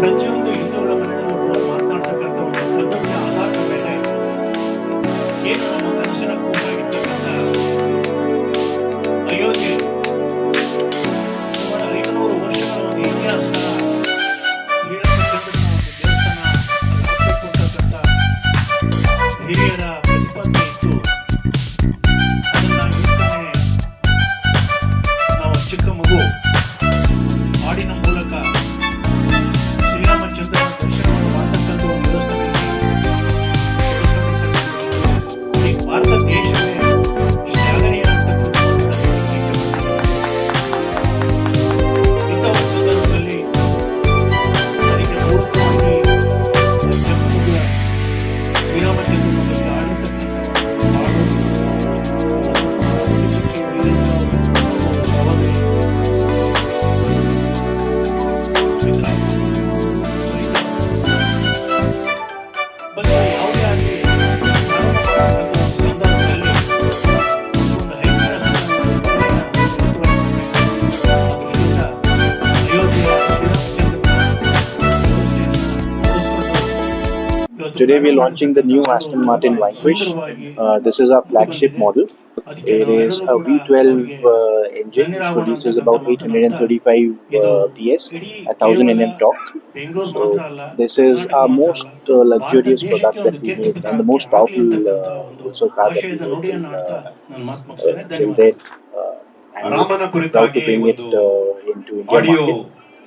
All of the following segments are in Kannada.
南京路 today we are launching the new Aston Martin Vanquish. Uh, this is our flagship model. It is a V12 uh, engine which produces about 835 uh, PS, 1000 Nm torque. So this is our most uh, luxurious product that we made and the most powerful uh, also car that we made in, uh, uh, till date. and we to bring it into India market.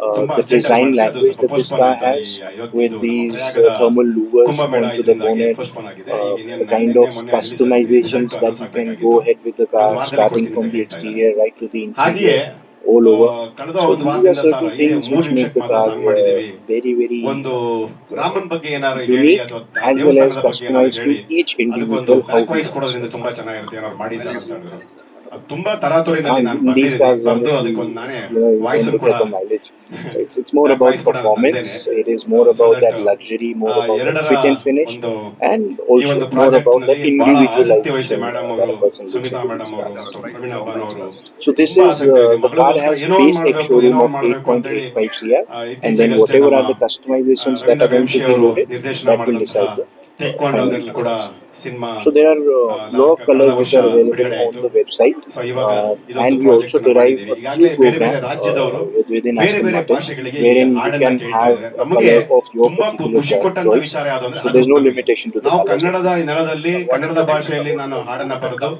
Uh, the design language that this car has with these uh, thermal louvers onto the bonnet, uh, the kind of customizations that you can go ahead with the car, starting from the exterior right to the ಹಾಗೆಯೇ interior, all over. So ಒಂದು these are certain things which make the car uh, very very uh, Raman ಬಗ್ಗೆ ಏನಾದ್ರು ಹೇಳಿ unique as well as customized to each individual how ತುಂಬಾ ತರಾತುರಿಯಲ್ಲಿ ನಾನು ಬರ್ತಿದ್ದು ಅದಕ್ಕೆ ಒಂದ್ ನಾನೇ it is more about that luxury more about the finish and also individual Sumita madam ಅವರು ಪ್ರದಿನ ಅವನವರು ಸೋ ದಿಸ್ ಇಸ್ ಹ್ಯಾವ್ ನಿರ್ದೇಶನ ಕೂಡ ದೇರ್ ಆರ್ ಲೋ ಕಲರ್ ವಿಷಯ ಇದೆ ಇವಾಗ ಬೇರೆ ಬೇರೆ ರಾಜ್ಯದವರು ಬೇರೆ ಬೇರೆ ಭಾಷೆಗಳಿಗೆ ಬೇರೆ ಆಡನೆ ನಮಗೆ ಒಮ್ಮತೂ ಖುಷಿ ಕೊಟ್ಟಂತ ವಿಚಾರ ಯಾದೋ ನೋ ಲಿಮಿಟೇಷನ್ ಟು ದ ಕನ್ನಡದ ನೆಲದಲ್ಲಿ ಕನ್ನಡದ ಭಾಷೆಯಲ್ಲಿ ನಾನು ಹಾಡನ್ನ ಬರೆದು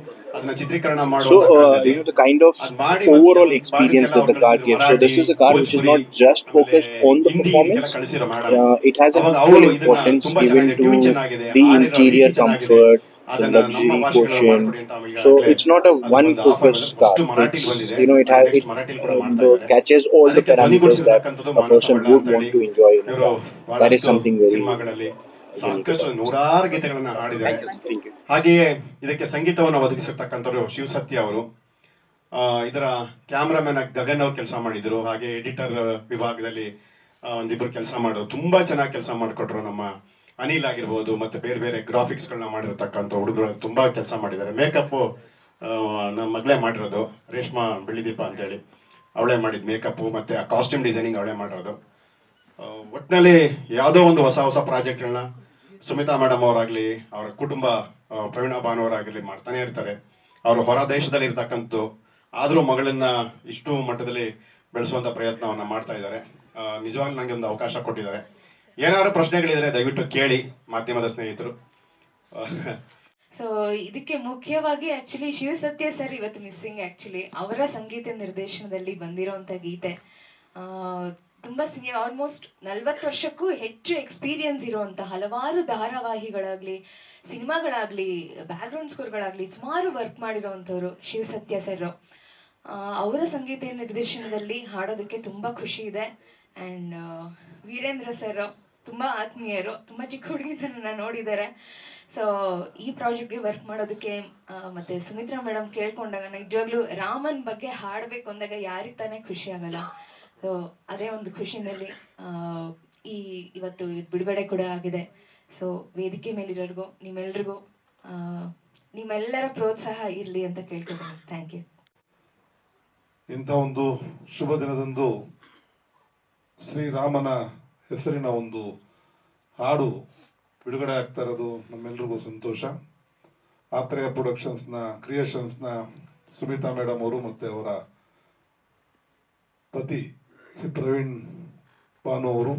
So, uh, you know, the kind of overall experience that the car gives. So, this is a car which is not just focused on the performance, uh, it has an equal importance given to the interior comfort, the luxury portion. So it's not a one focus car. It's, you know, it has it uh, catches all the parameters that a person would want to enjoy. That is something very ಸಾಕಷ್ಟು ನೂರಾರು ಗೀತೆಗಳನ್ನ ಹಾಡಿದ್ದಾರೆ. ಹಾಗೆಯೇ ಇದಕ್ಕೆ ಸಂಗೀತವನ್ನು ಒದಗಿಸಿರ್ತಕ್ಕಂಥವ್ರು ಶಿವಸತ್ಯ ಅವರು. ಆ, ಇದರ ಕ್ಯಾಮ್ರಾಮನ್ ಗಗನ್ ಅವರು ಕೆಲಸ ಮಾಡಿದ್ರು. ಹಾಗೆ ಎಡಿಟರ್ ವಿಭಾಗದಲ್ಲಿ ಒಂದಿಬ್ರು ಕೆಲಸ ಮಾಡೋರು ತುಂಬಾ ಚೆನ್ನಾಗಿ ಕೆಲಸ ಮಾಡಿಕೊಟ್ರು ನಮ್ಮ ಅನಿಲ್ ಆಗಿರ್ಬೋದು ಮತ್ತೆ ಬೇರೆ ಬೇರೆ ಗ್ರಾಫಿಕ್ಸ್ಗಳನ್ನ ಮಾಡಿರ್ತಕ್ಕಂಥ ಹುಡುಗರು ತುಂಬಾ ಕೆಲಸ ಮಾಡಿದ್ದಾರೆ. ಮೇಕಪ್ ನಮ್ಮ ಮಗಳೇ ಮಾಡಿರೋದು. ರೇಷ್ಮಾ ಬೆಳ್ಳಿದೀಪ ಅಂತೇಳಿ. ಅವಳೇ ಮಾಡಿದ ಮೇಕಪ್ ಮತ್ತೆ ಆ ಕಾಸ್ಟ್ಯೂಮ್ ಡಿಸೈನಿಂಗ್ ಅವಳೇ ಮಾಡಿರೋದು. ಆ, ಒಟ್ನಲ್ಲಿ ಯಾವುದೋ ಒಂದು ಹೊಸ ಹೊಸ ಪ್ರಾಜೆಕ್ಟ್ಗಳನ್ನ ಸುಮಿತಾ ಮೇಡಮ್ ಅವರಾಗಲಿ ಅವರ ಕುಟುಂಬ ಪ್ರವೀಣ ಭಾನುವರಾಗಲಿ ಮಾಡ್ತಾನೆ ಇರ್ತಾರೆ. ಅವರು ಹೊರ ದೇಶದಲ್ಲಿ ಇರ್ತಕ್ಕಂಥದ್ದು ಆದರೂ ಮಗಳನ್ನ ಇಷ್ಟು ಮಟ್ಟದಲ್ಲಿ ಬೆಳೆಸುವಂಥ ಪ್ರಯತ್ನವನ್ನು ಮಾಡ್ತಾ ಇದ್ದಾರೆ. ನಿಜವಾಗ್ಲೂ ನನಗೆ ಒಂದು ಅವಕಾಶ ಕೊಟ್ಟಿದ್ದಾರೆ. ಏನಾದ್ರು ಪ್ರಶ್ನೆಗಳಿದ್ರೆ ದಯವಿಟ್ಟು ಕೇಳಿ ಮಾಧ್ಯಮದ ಸ್ನೇಹಿತರು. ಸೊ ಇದಕ್ಕೆ ಮುಖ್ಯವಾಗಿ ಆಕ್ಚುಲಿ ಶಿವಸತ್ಯ ಸರ್ ಇವತ್ತು ಮಿಸ್ಸಿಂಗ್ ಆಕ್ಚುಲಿ ಅವರ ಸಂಗೀತ ನಿರ್ದೇಶನದಲ್ಲಿ ಬಂದಿರೋಂಥ ಗೀತೆ. ತುಂಬಾ ಸೀನಿಯರ್ ಆಲ್ಮೋಸ್ಟ್ ನಲ್ವತ್ತು ವರ್ಷಕ್ಕೂ ಹೆಚ್ಚು ಎಕ್ಸ್ಪೀರಿಯನ್ಸ್ ಇರುವಂಥ ಹಲವಾರು ಧಾರಾವಾಹಿಗಳಾಗ್ಲಿ, ಸಿನಿಮಾಗಳಾಗ್ಲಿ ಬ್ಯಾಕ್ಗ್ರೌಂಡ್ ಸ್ಕೋರ್ಗಳಾಗ್ಲಿ ಸುಮಾರು ವರ್ಕ್ ಮಾಡಿರೋವಂಥವ್ರು ಶಿವಸತ್ಯ ಸರ್ ಅವರ ಸಂಗೀತ ನಿರ್ದೇಶನದಲ್ಲಿ ಹಾಡೋದಕ್ಕೆ ತುಂಬ ಖುಷಿ ಇದೆ. ಆ್ಯಂಡ್ ವೀರೇಂದ್ರ ಸರ್ ತುಂಬ ಆತ್ಮೀಯರು, ತುಂಬ ಚಿಕ್ಕ ಹುಡುಗಿನ ನೋಡಿದ್ದಾರೆ. ಸೊ ಈ ಪ್ರಾಜೆಕ್ಟ್ಗೆ ವರ್ಕ್ ಮಾಡೋದಕ್ಕೆ ಮತ್ತೆ ಸುಮಿತ್ರಾ ಮೇಡಮ್ ಕೇಳ್ಕೊಂಡಾಗ ನಿಜವಾಗ್ಲೂ ರಾಮನ್ ಬಗ್ಗೆ ಹಾಡಬೇಕು ಅಂದಾಗ ಯಾರಿಗೆ ತಾನೇ ಖುಷಿ ಆಗಲ್ಲ. ಸೊ ಅದೇ ಒಂದು ಖುಷಿನಲ್ಲಿ ಈ ಇವತ್ತು ಬಿಡುಗಡೆ ಕೂಡ ಆಗಿದೆ. ಸೊ ವೇದಿಕೆ ಮೇಲಿರೋರ್ಗೂ, ನಿಮ್ಮೆಲ್ರಿಗೂ ನಿಮ್ಮೆಲ್ಲರ ಪ್ರೋತ್ಸಾಹ ಇರಲಿ ಅಂತ ಕೇಳ್ಕೊತೀನಿ. ಥ್ಯಾಂಕ್ ಯು ಇಂಥ ಒಂದು ಶುಭ ದಿನದಂದು ಶ್ರೀರಾಮನ ಹೆಸರಿನ ಒಂದು ಹಾಡು ಬಿಡುಗಡೆ ಆಗ್ತಾ ಇರೋದು ನಮ್ಮೆಲ್ರಿಗೂ ಸಂತೋಷ. ಆತ್ರೇಯ ಪ್ರೊಡಕ್ಷನ್ಸ್ನ, ಕ್ರಿಯೇಷನ್ಸ್ನ ಸುಮಿತಾ ಮೇಡಮ್ ಅವರು ಮತ್ತು ಅವರ ಪತಿ ಶ್ರೀ ಪ್ರವೀಣ್ ಭಾನು ಅವರು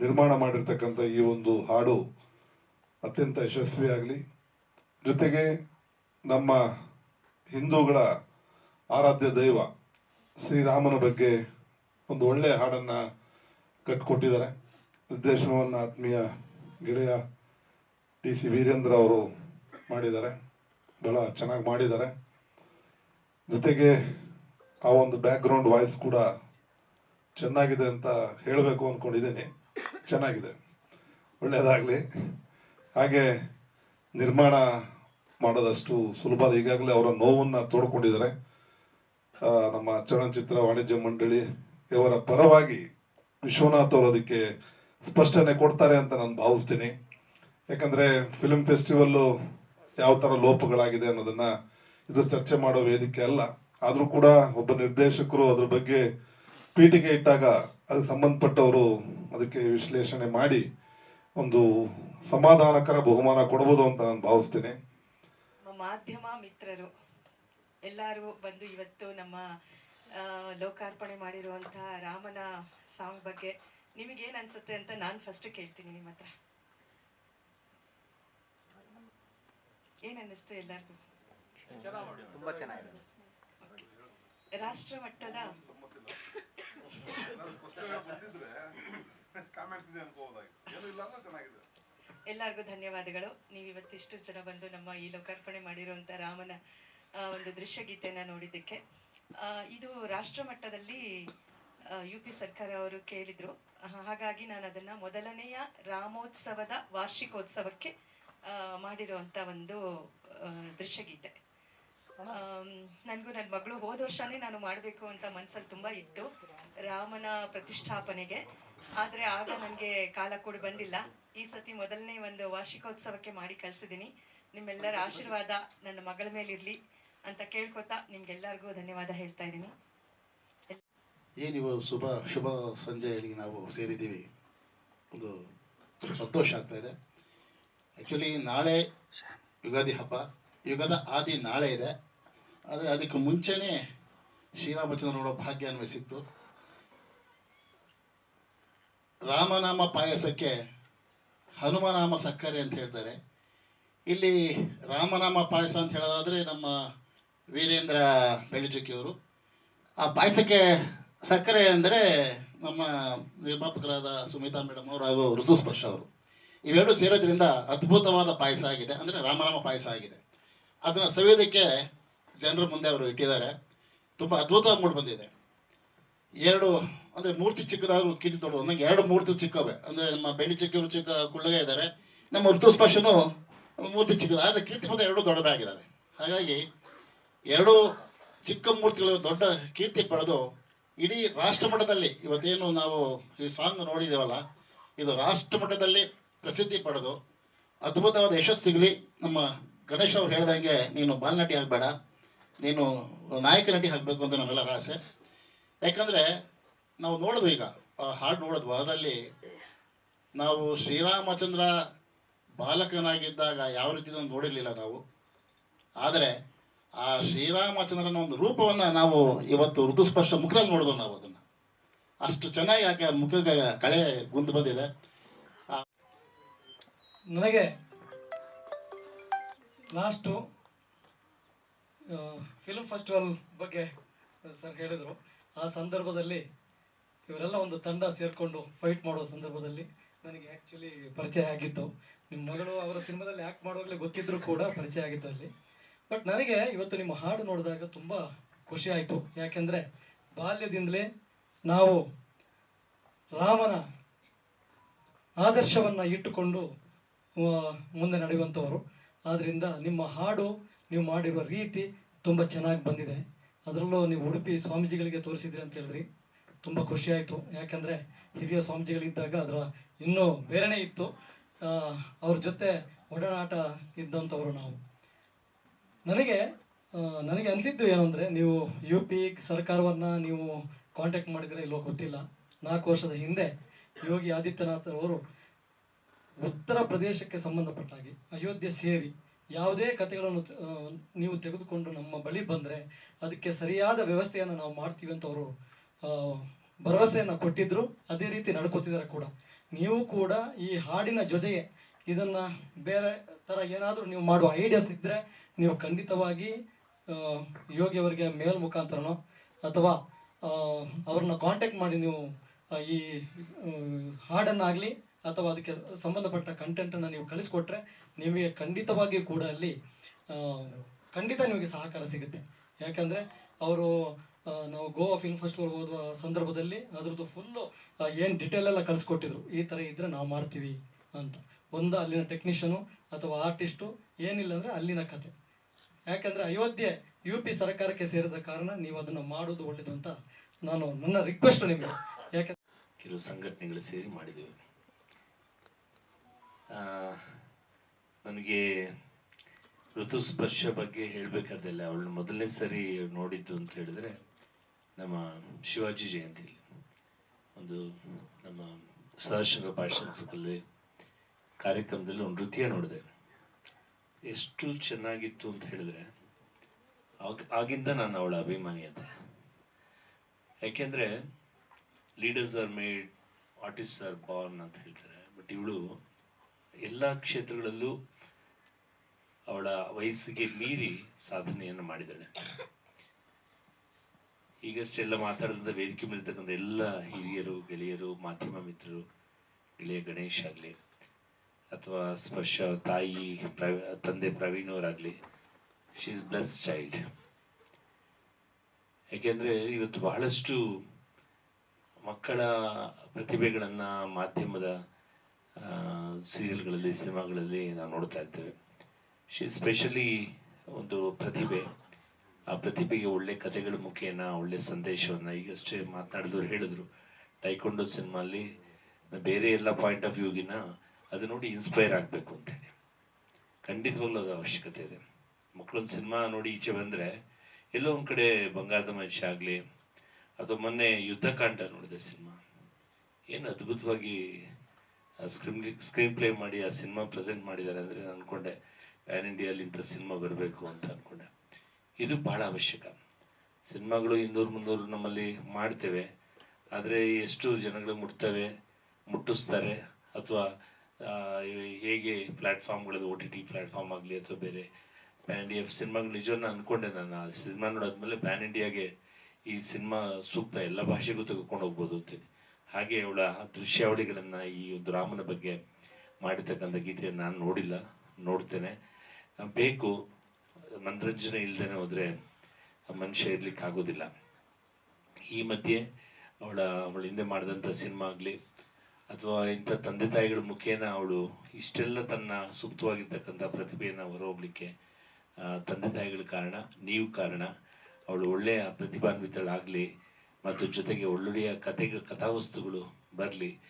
ನಿರ್ಮಾಣ ಮಾಡಿರ್ತಕ್ಕಂಥ ಈ ಒಂದು ಹಾಡು ಅತ್ಯಂತ ಯಶಸ್ವಿಯಾಗಲಿ ಜೊತೆಗೆ ನಮ್ಮ ಹಿಂದೂಗಳ ಆರಾಧ್ಯ ದೈವ ಶ್ರೀರಾಮನ ಬಗ್ಗೆ ಒಂದು ಒಳ್ಳೆಯ ಹಾಡನ್ನು ಕಟ್ಕೊಟ್ಟಿದ್ದಾರೆ. ನಿರ್ದೇಶನವನ್ನು ಆತ್ಮೀಯ ಗೆಳೆಯ ಡಿ ಸಿ ವೀರೇಂದ್ರ ಅವರು ಮಾಡಿದ್ದಾರೆ. ಬಹಳ ಚೆನ್ನಾಗಿ ಮಾಡಿದ್ದಾರೆ. ಜೊತೆಗೆ ಆ ಒಂದು ಬ್ಯಾಕ್ಗ್ರೌಂಡ್ ವಾಯ್ಸ್ ಕೂಡ ಚೆನ್ನಾಗಿದೆ ಅಂತ ಹೇಳಬೇಕು ಅಂದ್ಕೊಂಡಿದ್ದೀನಿ ಚೆನ್ನಾಗಿದೆ. ಒಳ್ಳೆಯದಾಗಲಿ ಹಾಗೆ ನಿರ್ಮಾಣ ಮಾಡೋದಷ್ಟು ಸುಲಭ. ಈಗಾಗಲೇ ಅವರ ನೋವನ್ನು ತೋಡ್ಕೊಂಡಿದ್ದಾರೆ. ನಮ್ಮ ಚಲನಚಿತ್ರ ವಾಣಿಜ್ಯ ಮಂಡಳಿ ಇವರ ಪರವಾಗಿ ವಿಶ್ವನಾಥ್ ಅವರು ಅದಕ್ಕೆ ಸ್ಪಷ್ಟನೆ ಕೊಡ್ತಾರೆ ಅಂತ ನಾನು ಭಾವಿಸ್ತೀನಿ. ಯಾಕಂದರೆ ಫಿಲ್ಮ್ ಫೆಸ್ಟಿವಲ್ಲು ಯಾವ ಥರ ಲೋಪಗಳಾಗಿದೆ ಅನ್ನೋದನ್ನು ಇದು ಚರ್ಚೆ ಮಾಡೋ ವೇದಿಕೆ ಅಲ್ಲ. ಆದರೂ ಕೂಡ ಒಬ್ಬ ನಿರ್ದೇಶಕರು ಅದ್ರ ಬಗ್ಗೆ ಪೀಠಿಗೆ ಇಟ್ಟಾಗ ಅದಕ್ಕೆ ಸಂಬಂಧಪಟ್ಟವರು ಅದಕ್ಕೆ ವಿಶ್ಲೇಷಣೆ ಮಾಡಿ ಒಂದು ಸಮಾಧಾನಕರ ಬಹುಮಾನ ಕೊಡಬಹುದು ಅಂತ ನಾನು ಭಾವಿಸ್ತೇನೆ. ನಮ್ಮ ಮಾಧ್ಯಮ ಮಿತ್ರರು ಎಲ್ಲರೂ ಬಂದು ಇವತ್ತು ನಮ್ಮ ಲೋಕಾರ್ಪಣೆ ಮಾಡಿರುವಂತಹ ರಾಮನ ಸಾಂಗ್ ಬಗ್ಗೆ ನಿಮಗೇನು ಅನ್ಸುತ್ತೆ ಅಂತ ನಾನು ಫಸ್ಟ್ ಕೇಳ್ತೀನಿ ನಿಮ್ಮ ಹತ್ರ. ಏನ್ ಅನ್ನಿಸ್ತು ಎಲ್ಲರಿಗೂ? ರಾಷ್ಟ್ರ ಮಟ್ಟದ ಎಲ್ಲರಿಗೂ ಧನ್ಯವಾದಗಳು. ನೀವು ಇವತ್ತಿಷ್ಟು ಜನ ಬಂದು ನಮ್ಮ ಈ ಲೋಕಾರ್ಪಣೆ ಮಾಡಿರುವಂತ ರಾಮನ ಒಂದು ದೃಶ್ಯ ಗೀತೆನ ನೋಡಿದ್ದಕ್ಕೆ. ಇದು ರಾಷ್ಟ್ರ ಮಟ್ಟದಲ್ಲಿ ಯು ಪಿ ಸರ್ಕಾರ ಅವರು ಕೇಳಿದ್ರು. ಹಾಗಾಗಿ ನಾನು ಅದನ್ನ ಮೊದಲನೆಯ ರಾಮೋತ್ಸವದ ವಾರ್ಷಿಕೋತ್ಸವಕ್ಕೆ ಆ, ಮಾಡಿರುವಂತ ಒಂದು ದೃಶ್ಯ ದೃಶ್ಯಗೀತೆ ನನಗೂ ನನ್ನ ಮಗಳು ಹೋದ ವರ್ಷನೇ ನಾನು ಮಾಡಬೇಕು ಅಂತ ಮನಸ್ಸಲ್ಲಿ ತುಂಬಾ ಇತ್ತು, ರಾಮನ ಪ್ರತಿಷ್ಠಾಪನೆಗೆ. ಆದರೆ ಆಗ ನನಗೆ ಕಾಲ ಕೂಡ ಬಂದಿಲ್ಲ. ಈ ಸತಿ ಮೊದಲನೇ ಒಂದು ವಾರ್ಷಿಕೋತ್ಸವಕ್ಕೆ ಮಾಡಿ ಕಳಿಸಿದ್ದೀನಿ. ನಿಮ್ಮೆಲ್ಲರ ಆಶೀರ್ವಾದ ನನ್ನ ಮಗಳ ಮೇಲಿರಲಿ ಅಂತ ಕೇಳ್ಕೊತಾ ನಿಮ್ಗೆಲ್ಲರಿಗೂ ಧನ್ಯವಾದ ಹೇಳ್ತಾ ಇದ್ದೀನಿ. ಏನಿವ ಶುಭ ಶುಭ ಸಂಜೆಯಲ್ಲಿ ನಾವು ಸೇರಿದ್ದೀವಿ. ಒಂದು ಸಂತೋಷ ಆಗ್ತಾ ಇದೆ. ಆ್ಯಕ್ಚುಲಿ ನಾಳೆ ಯುಗಾದಿ ಹಬ್ಬ. ಯುಗದ ಆದಿ ನಾಳೆ ಇದೆ. ಆದರೆ ಅದಕ್ಕೆ ಮುಂಚೆನೇ ಶ್ರೀರಾಮಚಂದ್ರ ನೋಡೋ ಭಾಗ್ಯ ಅನ್ವಯಿಸಿತ್ತು. ರಾಮನಾಮ ಪಾಯಸಕ್ಕೆ ಹನುಮನಾಮ ಸಕ್ಕರೆ ಅಂತ ಹೇಳ್ತಾರೆ. ಇಲ್ಲಿ ರಾಮನಾಮ ಪಾಯಸ ಅಂತ ಹೇಳೋದಾದರೆ ನಮ್ಮ ವೀರೇಂದ್ರ ಬೆಳಚುಕ್ಕಿಯವರು ಆ ಪಾಯಸಕ್ಕೆ ಸಕ್ಕರೆ ಅಂದರೆ ನಮ್ಮ ನಿರ್ಮಾಪಕರಾದ ಸುಮಿತಾ ಮೇಡಮ್ ಅವರು ಹಾಗೂ ಋತುಸ್ಪರ್ಶ ಅವರು. ಇವೆರಡು ಸೇರೋದ್ರಿಂದ ಅದ್ಭುತವಾದ ಪಾಯಸ ಆಗಿದೆ. ಅಂದರೆ ರಾಮನಾಮ ಪಾಯಸ ಆಗಿದೆ. ಅದನ್ನು ಸವಿಯೋದಕ್ಕೆ ಜನರ ಮುಂದೆ ಅವರು ಇಟ್ಟಿದ್ದಾರೆ. ತುಂಬ ಅದ್ಭುತವಾಗಿ ಮೂಡಿ ಬಂದಿದೆ. ಎರಡು, ಅಂದರೆ ಮೂರ್ತಿ ಚಿಕ್ಕದಾದ್ರು ಕೀರ್ತಿ ದೊಡ್ಡದು ನಂಗೆ ಎರಡು ಮೂರ್ತಿ ಚಿಕ್ಕವೆ. ಅಂದರೆ ನಮ್ಮ ಬೆಳ್ಳಿ ಚಿಕ್ಕವರು ಚಿಕ್ಕ ಕುಳ್ಳಗೆ ಇದ್ದಾರೆ. ನಮ್ಮ ಋತುಸ್ಪರ್ಶನೂ ಮೂರ್ತಿ ಚಿಕ್ಕದ. ಆದರೆ ಕೀರ್ತಿ ಮತ್ತೆ ಎರಡು ದೊಡ್ಡದಾಗಿದ್ದಾವೆ ಹಾಗಾಗಿ ಎರಡು ಚಿಕ್ಕ ಮೂರ್ತಿಗಳು, ದೊಡ್ಡ ಕೀರ್ತಿ ಪಡೆದು ಇಡೀ ರಾಷ್ಟ್ರ ಮಟ್ಟದಲ್ಲಿ ಇವತ್ತೇನು ನಾವು ಈ ಸಾಂಗ್ ನೋಡಿದ್ದೇವಲ್ಲ ಇದು ರಾಷ್ಟ್ರ ಮಟ್ಟದಲ್ಲಿ ಪ್ರಸಿದ್ಧಿ ಪಡೆದು ಅದ್ಭುತವಾದ ಯಶಸ್ಸು ಸಿಗಲಿ ನಮ್ಮ ಗಣೇಶ್ ಅವ್ರು ಹೇಳ್ದಂಗೆ, ನೀನು ಬಾಲ್ನಟಿ ಆಗಬೇಡ, ನೀನು ನಾಯಕ ನಟಿ ಆಗಬೇಕು ಅಂತ ನಮ್ಮೆಲ್ಲರ ಆಸೆ. ಯಾಕಂದರೆ, ನಾವು ನೋಡಿದ್ವಿ ಈಗ, ಆ ಹಾಡು ನೋಡಿದ್ವು ಅದರಲ್ಲಿ ನಾವು ಶ್ರೀರಾಮಚಂದ್ರ ಬಾಲಕನಾಗಿದ್ದಾಗ ಯಾವ ರೀತಿ ನೋಡಿರಲಿಲ್ಲ ನಾವು. ಆದರೆ, ಆ ಶ್ರೀರಾಮಚಂದ್ರನ ಒಂದು ರೂಪವನ್ನು ನಾವು ಇವತ್ತು ಋತುಸ್ಪರ್ಶ ಮುಖದಲ್ಲಿ ನೋಡಿದ್ವು ನಾವು ಅದನ್ನು. ಅಷ್ಟು ಚೆನ್ನಾಗಿ ಆಕೆ ಮುಖಕ್ಕೆ ಕಳೆ ಗುಂದು ಬಂದಿದೆ. ನನಗೆ ಲಾಸ್ಟು ಫಿಲ್ಮ್ ಫೆಸ್ಟಿವಲ್ ಬಗ್ಗೆ ಸರ್ ಹೇಳಿದರು. ಆ ಸಂದರ್ಭದಲ್ಲಿ ಇವರೆಲ್ಲ ಒಂದು ತಂಡ ಸೇರಿಕೊಂಡು ಫೈಟ್ ಮಾಡೋ ಸಂದರ್ಭದಲ್ಲಿ ನನಗೆ ಆ್ಯಕ್ಚುಲಿ ಪರಿಚಯ ಆಗಿತ್ತು. ನಿಮ್ಮ ಮಗಳು ಅವರ ಸಿನಿಮಾದಲ್ಲಿ ಆ್ಯಕ್ಟ್ ಮಾಡುವಾಗಲೇ ಗೊತ್ತಿದ್ದರೂ ಕೂಡ ಪರಿಚಯ ಆಗಿತ್ತು ಅಲ್ಲಿ. ಬಟ್ ನನಗೆ ಇವತ್ತು ನಿಮ್ಮ ಹಾಡು ನೋಡಿದಾಗ ತುಂಬ ಖುಷಿ ಆಯಿತು. ಯಾಕೆಂದರೆ ಬಾಲ್ಯದಿಂದಲೇ ನಾವು ರಾಮನ ಆದರ್ಶವನ್ನು ಇಟ್ಟುಕೊಂಡು ಮುಂದೆ ನಡೆಯುವಂಥವರು ಆದ್ದರಿಂದ ನಿಮ್ಮ ಹಾಡು ನೀವು ಮಾಡಿರುವ ರೀತಿ ತುಂಬ ಚೆನ್ನಾಗಿ ಬಂದಿದೆ. ಅದರಲ್ಲೂ ನೀವು ಉಡುಪಿ ಸ್ವಾಮೀಜಿಗಳಿಗೆ ತೋರಿಸಿದ್ರಿ ಅಂತ ಹೇಳಿದ್ರಿ. ತುಂಬ ಖುಷಿಯಾಯಿತು ಯಾಕಂದರೆ ಹಿರಿಯ ಸ್ವಾಮೀಜಿಗಳಿದ್ದಾಗ ಅದರ ಇನ್ನೂ ಬೇರೆನೇ ಇತ್ತು. ಅವ್ರ ಜೊತೆ ಒಡನಾಟ ಇದ್ದಂಥವ್ರು ನಾವು. ನನಗೆ ನನಗೆ ಅನಿಸಿದ್ದು ಏನು ಅಂದರೆ ನೀವು ಯು ಪಿ ಸರ್ಕಾರವನ್ನು ನೀವು ಕಾಂಟ್ಯಾಕ್ಟ್ ಮಾಡಿದರೆ ಇಲ್ಲೋ ಗೊತ್ತಿಲ್ಲ. ನಾಲ್ಕು ವರ್ಷದ ಹಿಂದೆ ಯೋಗಿ ಆದಿತ್ಯನಾಥ್ ಅವರು ಉತ್ತರ ಪ್ರದೇಶಕ್ಕೆ ಸಂಬಂಧಪಟ್ಟ ಹಾಗೆ ಅಯೋಧ್ಯೆ ಸೇರಿ ಯಾವುದೇ ಕಥೆಗಳನ್ನು ನೀವು ತೆಗೆದುಕೊಂಡು ನಮ್ಮ ಬಳಿ ಬಂದರೆ ಅದಕ್ಕೆ ಸರಿಯಾದ ವ್ಯವಸ್ಥೆಯನ್ನು ನಾವು ಮಾಡ್ತೀವಿ ಅಂತ ಅವರು ಭರವಸೆಯನ್ನು ಕೊಟ್ಟಿದ್ರು. ಅದೇ ರೀತಿ ನಡ್ಕೋತಿದ್ದಾರೆ ಕೂಡ. ನೀವು ಕೂಡ ಈ ಹಾಡಿನ ಜೊತೆಗೆ ಇದನ್ನು ಬೇರೆ ಥರ ಏನಾದರೂ ನೀವು ಮಾಡುವ ಐಡಿಯಾಸ್ ಇದ್ದರೆ ನೀವು ಖಂಡಿತವಾಗಿ ಯೋಗಿಯವರಿಗೆ ಮೇಲ್ ಮುಖಾಂತರನೋ ಅಥವಾ ಅವ್ರನ್ನ ಕಾಂಟ್ಯಾಕ್ಟ್ ಮಾಡಿ ನೀವು ಈ ಹಾಡನ್ನಾಗಲಿ ಅಥವಾ ಅದಕ್ಕೆ ಸಂಬಂಧಪಟ್ಟ ಕಂಟೆಂಟನ್ನು ನೀವು ಕಳಿಸ್ಕೊಟ್ರೆ ನಿಮಗೆ ಖಂಡಿತವಾಗಿ ಕೂಡ ಅಲ್ಲಿ ಖಂಡಿತ ನಿಮಗೆ ಸಹಕಾರ ಸಿಗುತ್ತೆ. ಯಾಕಂದರೆ ಅವರು ನಾವು ಗೋವಾ ಫಿಲ್ಮ್ ಫೆಸ್ಟಿವಲ್ ಓದುವ ಸಂದರ್ಭದಲ್ಲಿ ಅದರದ್ದು ಫುಲ್ಲು ಏನು ಡಿಟೇಲ್ ಎಲ್ಲ ಕಳಿಸ್ಕೊಟ್ಟಿದ್ರು. ಈ ಥರ ಇದ್ದರೆ ನಾವು ಮಾಡ್ತೀವಿ ಅಂತ. ಒಂದು ಅಲ್ಲಿನ ಟೆಕ್ನಿಷಿಯನು ಅಥವಾ ಆರ್ಟಿಸ್ಟು ಏನಿಲ್ಲ ಅಂದರೆ ಅಲ್ಲಿನ ಕತೆ. ಯಾಕಂದರೆ ಅಯೋಧ್ಯೆ ಯು ಪಿ ಸರ್ಕಾರಕ್ಕೆ ಸೇರಿದ ಕಾರಣ ನೀವು ಅದನ್ನು ಮಾಡೋದು ಒಳ್ಳೆಯದು ಅಂತ ನಾನು ನನ್ನ ರಿಕ್ವೆಸ್ಟ್ ನಿಮಗೆ. ಯಾಕೆ ಕೆಲವು ಸಂಘಟನೆಗಳು ಸೇರಿ ಮಾಡಿದೆವು ಆ, ನನಗೆ ಋತುಸ್ಪರ್ಶ ಬಗ್ಗೆ ಹೇಳಬೇಕಾದಲ್ಲ ಅವಳನ್ನ ಮೊದಲನೇ ಸರಿ ನೋಡಿದ್ದು ಅಂತ ಹೇಳಿದ್ರೆ ನಮ್ಮ ಶಿವಾಜಿ ಜಯಂತಿಲಿ ಒಂದು ನಮ್ಮ ಸದಾಶಿವ ಭಾಷಣದಲ್ಲಿ ಕಾರ್ಯಕ್ರಮದಲ್ಲಿ ಒಂದು ನೃತ್ಯ ನೋಡಿದೆ. ಎಷ್ಟು ಚೆನ್ನಾಗಿತ್ತು ಅಂತ ಹೇಳಿದ್ರೆ, ಆಗ, ಆಗಿಂದ ನಾನು ಅವಳ ಅಭಿಮಾನಿ ಅದ. ಯಾಕೆಂದರೆ leaders are made artist are born ಅಂತ ಹೇಳ್ತಾರೆ. ಬಟ್ ಇವಳು ಎಲ್ಲ ಕ್ಷೇತ್ರಗಳಲ್ಲೂ ಅವಳ ವಯಸ್ಸಿಗೆ ಮೀರಿ ಸಾಧನೆಯನ್ನು ಮಾಡಿದ್ದಾಳೆ. ಈಗಷ್ಟೆಲ್ಲ ಮಾತಾಡಿದಂಥ ವೇದಿಕೆ ಮೇಲಿರ್ತಕ್ಕಂಥ ಎಲ್ಲ ಹಿರಿಯರು, ಗೆಳೆಯರು, ಮಾಧ್ಯಮ ಮಿತ್ರರು, ಗೆಳೆಯ ಗಣೇಶ್ ಆಗಲಿ ಅಥವಾ ಸ್ಪರ್ಶ ತಾಯಿ, ಪ್ರವಿ, ತಂದೆ ಪ್ರವೀಣ್ ಅವರಾಗಲಿ ಶಿ ಇಸ್ ಬ್ಲೆಸ್ ಚೈಲ್ಡ್ ಯಾಕೆಂದರೆ ಇವತ್ತು ಬಹಳಷ್ಟು ಮಕ್ಕಳ ಪ್ರತಿಭೆಗಳನ್ನು ಮಾಧ್ಯಮದ ಸೀರಿಯಲ್ಗಳಲ್ಲಿ, ಸಿನಿಮಾಗಳಲ್ಲಿ ನಾವು ನೋಡ್ತಾ ಇರ್ತೇವೆ. ಶಿ, ಸ್ಪೆಷಲಿ ಒಂದು ಪ್ರತಿಭೆ. ಆ ಪ್ರತಿಭೆಗೆ ಒಳ್ಳೆ ಕಥೆಗಳ ಮುಖೇನ, ಒಳ್ಳೆ ಸಂದೇಶವನ್ನು ಈಗಷ್ಟೇ ಮಾತನಾಡಿದವರು ಹೇಳಿದ್ರು. ಟೈಕೊಂಡೋ ಸಿನಿಮಾಲಿ ಬೇರೆ ಎಲ್ಲ ಪಾಯಿಂಟ್ ಆಫ್ ವ್ಯೂಗಿನ ಅದು ನೋಡಿ ಇನ್ಸ್ಪೈರ್ ಆಗಬೇಕು ಅಂತೇಳಿ ಖಂಡಿತವಾಗ್ಲೂ ಅದು ಅವಶ್ಯಕತೆ ಇದೆ. ಮಕ್ಕಳೊಂದು ಸಿನಿಮಾ ನೋಡಿ ಈಚೆ ಬಂದರೆ ಎಲ್ಲೋ ಒಂದು ಕಡೆ ಬಂಗಾರದ ಮನುಷ್ಯ ಆಗಲಿ, ಅಥವಾ ಮೊನ್ನೆ ಯುದ್ಧಕಾಂಡ ನೋಡಿದೆ ಸಿನಿಮಾ. ಏನು ಅದ್ಭುತವಾಗಿ ಸ್ಕ್ರೀನ್ ಸ್ಕ್ರೀನ್ ಪ್ಲೇ ಮಾಡಿ, ಆ ಸಿನಿಮಾ ಪ್ರೆಸೆಂಟ್ ಮಾಡಿದ್ದಾರೆ ಅಂದರೆ ನಾನು ಅನ್ಕೊಂಡೆ ಪ್ಯಾನ್ ಇಂಡಿಯಲ್ಲಿ ಇಂಥ ಸಿನಿಮಾ ಬರಬೇಕು ಅಂತ ಅಂದ್ಕೊಂಡೆ ಇದು ಬಹಳ ಅವಶ್ಯಕ. ಸಿನಿಮಾಗಳು ಇನ್ನೂರು ಮುನ್ನೂರು ನಮ್ಮಲ್ಲಿ ಮಾಡ್ತೇವೆ. ಆದರೆ ಎಷ್ಟು ಜನಗಳು ಮುಟ್ತವೆ, ಮುಟ್ಟಿಸ್ತಾರೆ, ಅಥವಾ ಹೇಗೆ ಪ್ಲ್ಯಾಟ್ಫಾರ್ಮ್ಗಳದ್ದು ಓ ಟಿ ಟಿ ಪ್ಲ್ಯಾಟ್ಫಾರ್ಮ್ ಆಗಲಿ ಅಥವಾ ಬೇರೆ ಪ್ಯಾನ್ ಇಂಡಿಯಾ ಸಿನಿಮಾಗಳು ನಿಜವನ್ನು ಅಂದ್ಕೊಂಡೆ ನಾನು. ಆ ಸಿನಿಮಾ ನೋಡಾದ್ಮೇಲೆ ಪ್ಯಾನ್ ಇಂಡಿಯಾಗೆ ಈ ಸಿನಿಮಾ ಸೂಕ್ತ ಎಲ್ಲ ಭಾಷೆಗೂ ತೆಗೆದುಕೊಂಡು ಹೋಗ್ಬೋದು ಅಂತೇಳಿ. ಹಾಗೆ ಅವಳ ದೃಶ್ಯಾವಳಿಗಳನ್ನು ಈ ಒಂದು ರಾಮನ ಬಗ್ಗೆ ಮಾಡಿರ್ತಕ್ಕಂಥ ಗೀತೆಯನ್ನು ನಾನು ನೋಡಿಲ್ಲ, ನೋಡ್ತೇನೆ. ಬೇಕು ಮನರಂಜನೆ ಇಲ್ಲದೇ ಹೋದರೆ ಮನುಷ್ಯ ಇರ್ಲಿಕ್ಕೆ ಆಗೋದಿಲ್ಲ. ಈ ಮಧ್ಯೆ ಅವಳ ಅವಳ ಹಿಂದೆ ಮಾಡಿದಂಥ ಸಿನಿಮಾ ಆಗಲಿ, ಅಥವಾ ಇಂಥ ತಂದೆ ತಾಯಿಗಳ ಮುಖೇನ ಅವಳು ಇಷ್ಟೆಲ್ಲ ತನ್ನ ಸುಪ್ತವಾಗಿರ್ತಕ್ಕಂಥ ಪ್ರತಿಭೆಯನ್ನು ಹೊರಹೋಗ್ಲಿಕ್ಕೆ ತಂದೆ ತಾಯಿಗಳ ಕಾರಣ, ನೀವು ಕಾರಣ, ಅವಳು ಒಳ್ಳೆಯ ಪ್ರತಿಭಾನ್ವಿತಳಾಗಲಿ ಮತ್ತು ಜೊತೆಗೆ ಒಳ್ಳೊಳ್ಳೆಯ ಕಥೆಗೆ ಕಥಾವಸ್ತುಗಳು ಬರಲಿ.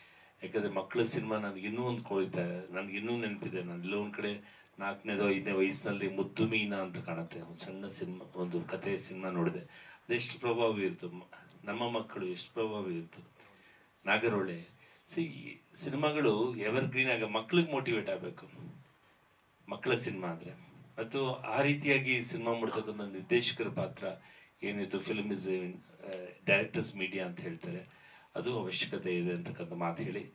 ಯಾಕಂದರೆ ಮಕ್ಕಳ ಸಿನಿಮಾ ನನಗೆ ಇನ್ನೂ ಒಂದು ಕೊಳಿತಾ ನನಗೆ ಇನ್ನೂ ನೆನಪಿದೆ. ನಾನು ಎಲ್ಲೋ ಒಂದು ಕಡೆ ನಾಲ್ಕನೇದೋ ಐದನೇ ವಯಸ್ಸಿನಲ್ಲಿ ಮುದ್ದು ಮೀನ ಅಂತ ಕಾಣುತ್ತೆ. ಒಂದು ಸಣ್ಣ ಸಿನಿಮಾ, ಒಂದು ಕಥೆ ಸಿನಿಮಾ ನೋಡಿದೆ. ಅದೆಷ್ಟು ಪ್ರಭಾವ ಬೀರ್ತು? ನಮ್ಮ ಮಕ್ಕಳು ಎಷ್ಟು ಪ್ರಭಾವ ಬೀರ್ತು? ನಾಗರೊಳೆ ಸಿ, ಸಿನಿಮಾಗಳು ಎವರ್ ಗ್ರೀನ್ ಆಗ ಮಕ್ಳಿಗೆ ಮೋಟಿವೇಟ್ ಆಗಬೇಕು. ಮಕ್ಕಳ ಸಿನಿಮಾ ಅಂದರೆ. ಮತ್ತು ಆ ರೀತಿಯಾಗಿ ಸಿನಿಮಾ ಮಾಡ್ತಕ್ಕಂಥ ನಿರ್ದೇಶಕರ ಪಾತ್ರ ಏನಿತ್ತು ಫಿಲ್ಮ್ ಇಸ್ ಡೈರೆಕ್ಟರ್ಸ್ ಮೀಡಿಯಾ ಅಂತ ಹೇಳ್ತಾರೆ, ಅದು ಅವಶ್ಯಕತೆ ಇದೆ ಅಂತಕ್ಕಂಥ ಮಾತು ಹೇಳಿ.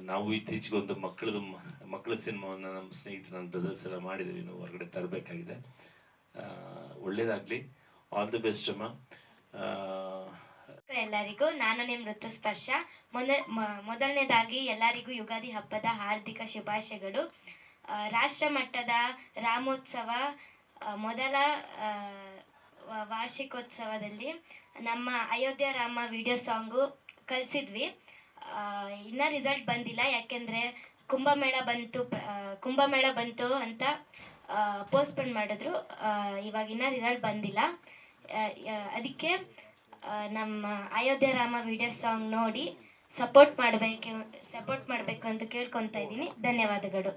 ನಾವು ಇತ್ತೀಚೆಗೆ ಒಂದು ಮಕ್ಕಳದು ಮಕ್ಕಳ ಸಿನಿಮಾವನ್ನು ನಮ್ಮ ಸ್ನೇಹಿತರು, ನನ್ನ ಬ್ರದರ್ಸ್ ಎಲ್ಲ ಮಾಡಿದ್ದೀವಿ ನಾವು ಹೊರಗಡೆ ತರಬೇಕಾಗಿದೆ. ಒಳ್ಳೇದಾಗಲಿ. ಆಲ್ ದಿ ಬೆಸ್ಟ್ ಅಮ್ಮ. ಎಲ್ಲರಿಗೂ ನಾನು ನಿಮ್ಮ ಋತುಸ್ಪರ್ಶ ಮೊದ ಮ- ಮೊದಲನೇದಾಗಿ ಎಲ್ಲರಿಗೂ ಯುಗಾದಿ ಹಬ್ಬದ ಹಾರ್ದಿಕ ಶುಭಾಶಯಗಳು. ರಾಷ್ಟ್ರ ಮಟ್ಟದ ರಾಮೋತ್ಸವ ಮೊದಲ ವಾರ್ಷಿಕೋತ್ಸವದಲ್ಲಿ ನಮ್ಮ ಅಯೋಧ್ಯ ರಾಮ ವಿಡಿಯೋ ಸಾಂಗು ಕಲಿಸಿದ್ವಿ. ಇನ್ನೂ ರಿಸಲ್ಟ್ ಬಂದಿಲ್ಲ. ಯಾಕೆಂದರೆ ಕುಂಭಮೇಳ ಬಂತು ಕುಂಭಮೇಳ ಬಂತು ಅಂತ ಪೋಸ್ಟ್ಪೋನ್ ಮಾಡಿದ್ರು. ಆ, ಇವಾಗ ಇನ್ನೂ ರಿಸಲ್ಟ್ ಬಂದಿಲ್ಲ. ಅದಕ್ಕೆ ನಮ್ಮ ಅಯೋಧ್ಯೆ ರಾಮ ವಿಡಿಯೋ ಸಾಂಗ್ ನೋಡಿ ಸಪೋರ್ಟ್ ಮಾಡಬೇಕು ಸಪೋರ್ಟ್ ಮಾಡಬೇಕು ಅಂತ ಕೇಳ್ಕೊತಾ ಇದ್ದೀನಿ. ಧನ್ಯವಾದಗಳು.